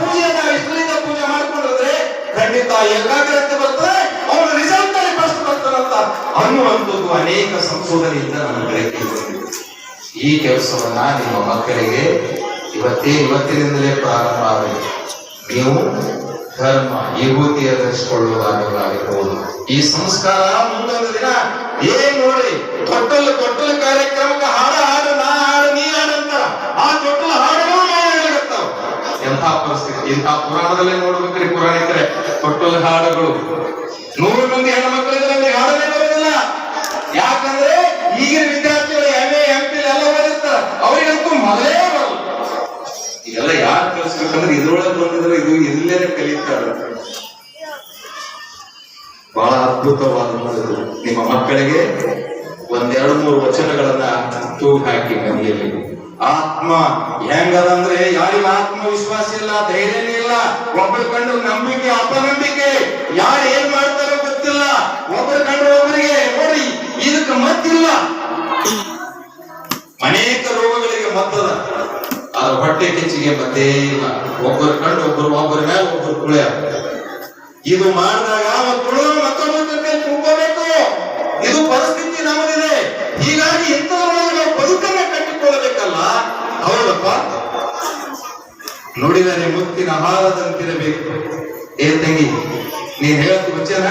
ಪೂಜೆಯನ್ನ ಇಷ್ಟರಿಂದ ಪೂಜೆ ಮಾಡ್ಕೊಂಡ್ರೆ ಖಂಡಿತ ಏಕಾಗ್ರತೆ ಬರ್ತದೆ ಅವನು ರಿಸಲ್ಟ್ ಅಲ್ಲಿ ಫಸ್ಟ್ ಬರ್ತಾರಂತ ಅನ್ನುವಂಥದ್ದು ಅನೇಕ ಸಂಶೋಧನೆಯಿಂದ ನಾನು ಬೆಳಕಿಗೆ ಈ ಕೆಲಸವನ್ನ ನಿಮ್ಮ ಮಕ್ಕಳಿಗೆ ಇವತ್ತೇ ಇವತ್ತಿನಿಂದಲೇ ಪ್ರಾರಂಭ ಆಗಬೇಕು ನೀವು ಧರ್ಮ ವಿಭೂತಿಯ ಧರಿಸಿಕೊಳ್ಳುವುದಾಗಿರಬಹುದು ಈ ಸಂಸ್ಕಾರ ಮುಂದೊಂದು ದಿನ, ಏನ್ ನೋಡಿ, ತೊಟ್ಟಲು ತೊಟ್ಟಲು ಕಾರ್ಯಕ್ರಮಕ್ಕೆ ಪರಿಸ್ಥಿತಿ, ಇಂಥ ಪುರಾಣದಲ್ಲೇ ನೋಡ್ಬೇಕ್ರಿ ಪುರಾಣಿಕರೆ ತೊಟ್ಟಲು ಹಾಡುಗಳು. ನೂರು ಮಂದಿ ಹೆಣ್ಮಕ್ಳಿದ್ರೆ ನಮಗೆ ಹಾಡಲೇ ಬರೋದಿಲ್ಲ. ಯಾಕಂದ್ರೆ ಈಗಿನ ವಿದ್ಯಾರ್ಥಿಗಳು ಎಂ ಎ ಎಂ ಪಿ ಎಲ್ಲ ಓದಿರ್ತಾರ. ಅವರಿಗಂತೂ ಮೊದಲೇ ಬರಲ್ಲ. ಇದೆಲ್ಲ ಯಾರು ಕಲಿಸ್ಬೇಕಂದ್ರೆ ಇದ್ರೊಳಗೆ ಬಂದಿದ್ರೆ ಇದು ಎಲ್ಲೇ ಕಲಿತಾರ ಬಹಳ ಅದ್ಭುತವಾದ ನಿಮ್ಮ ಮಕ್ಕಳಿಗೆ ಒಂದೆರಡು ಮೂರು ವಚನಗಳನ್ನ ತೂಗು ಹಾಕಿ ಮನೆಯಲ್ಲಿ. ಆತ್ಮ. ಹೆಂಗದಂದ್ರೆ ಯಾರಿಗ ಆತ್ಮವಿಶ್ವಾಸ ಇಲ್ಲ ಧೈರ್ಯನೇ ಇಲ್ಲ. ಒಬ್ಬರು ಕಂಡು ನಂಬಿಕೆ, ಅಪನಂಬಿಕೆ. ಯಾರು ಏನ್ ಮಾಡ್ತಾರೋ ಗೊತ್ತಿಲ್ಲ. ಒಬ್ಬರು ಕಂಡು ಒಬ್ಬರಿಗೆ ನೋಡಿ, ಇದಕ್ಕೆ ಮತ್ತಿಲ್ಲ. ಅನೇಕ ರೋಗಗಳಿಗೆ ಮತ್ತದ. ಅದ್ರ ಹೊಟ್ಟೆ ಕೆಚ್ಚಿಗೆ ಮತ್ತೇ ಇಲ್ಲ. ಒಬ್ಬರು ಕಂಡು ಒಬ್ಬರು ಒಬ್ಬರ ಮೇಲೆ ಒಬ್ಬರು ಕುಳಿಯ. ಇದು ಮಾಡಿದಾಗ ಮಕ್ಕಳು ಮತ್ತೊಬ್ಬರ ತುಂಬಬೇಕು ಇದು ಪರಿಸ್ಥಿತಿ ನಮಗಿದೆ ಹೀಗಾಗಿ ಇಂಥದ್ರೊಳಗೆ ನೋಡಿದರೆ ಮುತ್ತಿನ ಹಾರದಂತಿರಬೇಕು ಏ ತಂಗಿ, ನೀನ್ ಹೇಳಕ್ ವಚನ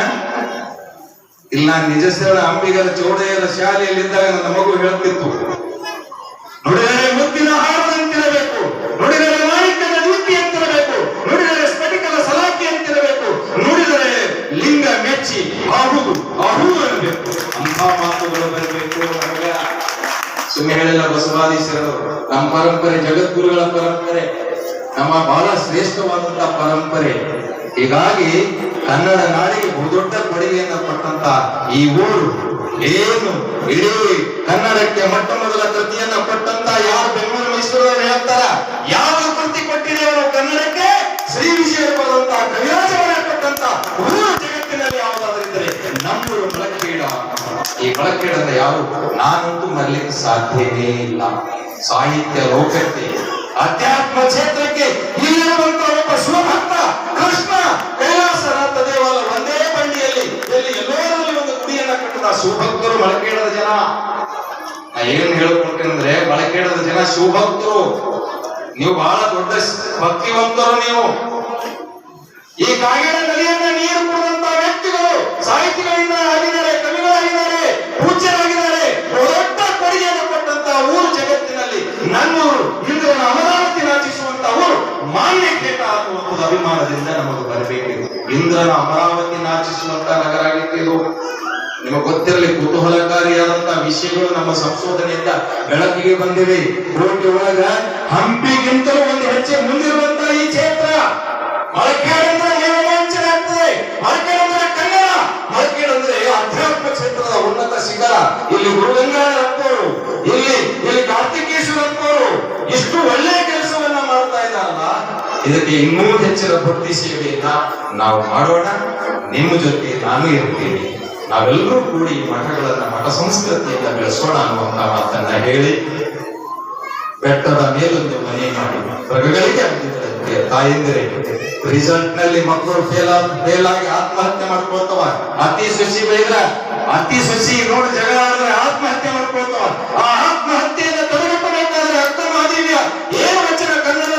ಇಲ್ಲ, ನಿಜ ಸೇಳ ಅಂಬಿಗರ ಚೌಡೆಯರ ಶಾಲೆಯಲ್ಲಿದ್ದಾಗ ನನ್ನ ಮಗು ಹೇಳ್ತಿತ್ತು ನೋಡಿದರೆ ಮುತ್ತಿನ ಹಾರದಂತಿರಬೇಕು ನೋಡಿದರೆ ಮಾಣಿಕ್ಯದ ದೂತಿ ಅಂತಿರಬೇಕು ನೋಡಿದರೆ ಸ್ಫಟಿಕದ ಸಲಾಕಿ ಅಂತಿರಬೇಕು ನೋಡಿದರೆ ಲಿಂಗ ಮೆಚ್ಚಿ ಅಹು ಅಹು ಅನ್ಬೇಕು ಅಂತ ಮಾತುಗಳು ಬರಬೇಕು ಸುಮ್ಮನೆ ಹೇಳಿಲ್ಲ ಬಸವಾದೀಶರು ನಮ್ಮ ಪರಂಪರೆ, ಜಗದ್ಗುರುಗಳ ಪರಂಪರೆ. ನಮ್ಮ ಬಹಳ ಶ್ರೇಷ್ಠವಾದಂತಹ ಪರಂಪರೆ. ಹೀಗಾಗಿ ಕನ್ನಡ ನಾಡಿಗೆ ಬಹುದೊಡ್ಡ ಕೊಡುಗೆಯನ್ನು ಕೊಟ್ಟಂತ ಈ ಊರು, ಏನು ಇಡೀ ಕನ್ನಡಕ್ಕೆ ಮೊಟ್ಟ ಮೊದಲ ಕೃತಿಯನ್ನ ಕೊಟ್ಟಂತ ಯಾರು ಬೆಂಗಳೂರು, ಮೈಸೂರವರು ಹೇಳ್ತಾರ? ಯಾವ ಕೃತಿ ಕೊಟ್ಟಿದೆ ಅವರು ಕನ್ನಡಕ್ಕೆ? ಶ್ರೀ ಬರುವಂತ ಕವಿರಾಜವನ್ನ ಕೊಟ್ಟಂತ ಊರು ಜಗತ್ತಿನಲ್ಲಿ ಯಾವುದಾದ್ರಿದ್ರೆ ನಮ್ಮೂರು ಬಳಕೇಡ ಈ ಬಳಕೇಡದ ಯಾರು ನಾನಂತೂ ಮರಲಿಕ್ಕೆ ಸಾಧ್ಯವೇ ಇಲ್ಲ. ಸಾಹಿತ್ಯ ಲೋಕಕ್ಕೆ, ಅಧ್ಯಾತ್ಮ ಕ್ಷೇತ್ರಕ್ಕೆ ಶಿವಭಕ್ತರು ಬಳಕೆಡದ ಜನ. ಏನ್ ಹೇಳ್ಕೊಳ್ತೇನೆಂದ್ರೆ ಬಳಕೆಡದ ಜನ ಶುಭಕ್ತರು ನೀವು ಬಹಳ ದೊಡ್ಡ ಭಕ್ತಿವಂತರು ನೀವು. ಈ ಕಾಗಿಡ ನದಿಯನ್ನ ನೀರು ಕುಡಿದಂತ ವ್ಯಕ್ತಿಗಳು ಸಾಹಿತಿಗಳಿಂದ ಆಗಿದ್ದಾರೆ, ಕವಿಗಳಾಗಿದ್ದಾರೆ, ಪೂಜ್ಯರಾಗಿದ್ದಾರೆ. ದೊಡ್ಡ ಕೊಡುಗೆಯನ್ನು ಕೊಟ್ಟಂತ ಊರು ಜಗತ್ತಿನಲ್ಲಿ ನನ್ನೂರು ಇಂದ್ರನ ಅಮರಾವತಿ ನಾಚಿಸುವಂತ ಊರು ಮಾನ್ಯ ಕೇಟ ಅನ್ನುವಂಥದ್ದು ಅಭಿಮಾನದಿಂದ ನಮಗೆ ಬರಬೇಕಿದೆ. ಇಂದ್ರನ ಅಮರಾವತಿ ನಾಚಿಸುವಂತ ನಗರ ಆಗಿತ್ತು ನಿಮಗೆ ಗೊತ್ತಿರಲಿ ಕುತೂಹಲಕಾರಿಯಾದಂತಹ ವಿಷಯಗಳು ನಮ್ಮ ಸಂಶೋಧನೆಯಿಂದ ಬೆಳಕಿಗೆ ಬಂದಿವೆ. ಕೋಟೆ ಒಳಗ ಹಂಪಿಗಿಂತಲೂ ಒಂದು ಹೆಚ್ಚೆ ಮುಂದಿರುವಂತಹ ಈ ಕ್ಷೇತ್ರ. ಮಳಕೇಡಂದ್ರೆ ರೋಮಾಂಚನ ಆಗ್ತದೆ? ಮಳಕೇಡಂದ್ರೆ ಕನ್ನಡ. ಕ್ಷೇತ್ರದ ಉನ್ನತ ಶಿಖರ. ಇಲ್ಲಿ ಗುರುಗಂಗಾಧರಪ್ಪವರು ಇಲ್ಲಿ ಇಲ್ಲಿ ಕಾರ್ತಿಕೇಶ್ವರಪ್ಪವರು ಇಷ್ಟು ಒಳ್ಳೆಯ ಕೆಲಸವನ್ನ ಮಾಡ್ತಾ ಇದ್ದಾರಲ್ಲ. ಇದಕ್ಕೆ ಇನ್ನೂ ಹೆಚ್ಚಿನ ಭಕ್ತಿ ಸೇವೆಯನ್ನ ನಾವು ಮಾಡೋಣ. ನಿಮ್ಮ ಜೊತೆ ನಾನು ಇರ್ತೀನಿ ನಾವೆಲ್ಲರೂ ಕೂಡಿ ಮಠಗಳನ್ನ, ಮಠ ಸಂಸ್ಕೃತಿಯನ್ನ ಬೆಳೆಸೋಣ ಅನ್ನುವಂತ ಮಾತನ್ನ ಹೇಳಿ, ಬೆಟ್ಟದ ಮೇಲೊಂದು ಮನೆ ಮಾಡಿ, ಮೃಗಗಳಿಗೆ ಆಗಿದ್ದಂತೆ ತಾಯಂದಿರೆ ರಿಸಲ್ಟ್ನಲ್ಲಿ ಮಕ್ಕಳು ಫೇಲ್ ಫೇಲ್ ಆಗಿ ಆತ್ಮಹತ್ಯೆ ಮಾಡ್ಕೊಳ್ತವ. ಅತಿ ಸಸಿ ಬೈದ್ರ, ಅತಿ ಸಸಿ ನೋಡಿ ಜಗಳ ಆದ್ರೆ ಆತ್ಮಹತ್ಯೆ ಮಾಡ್ಕೊಳ್ತವ. ಆ ಆತ್ಮ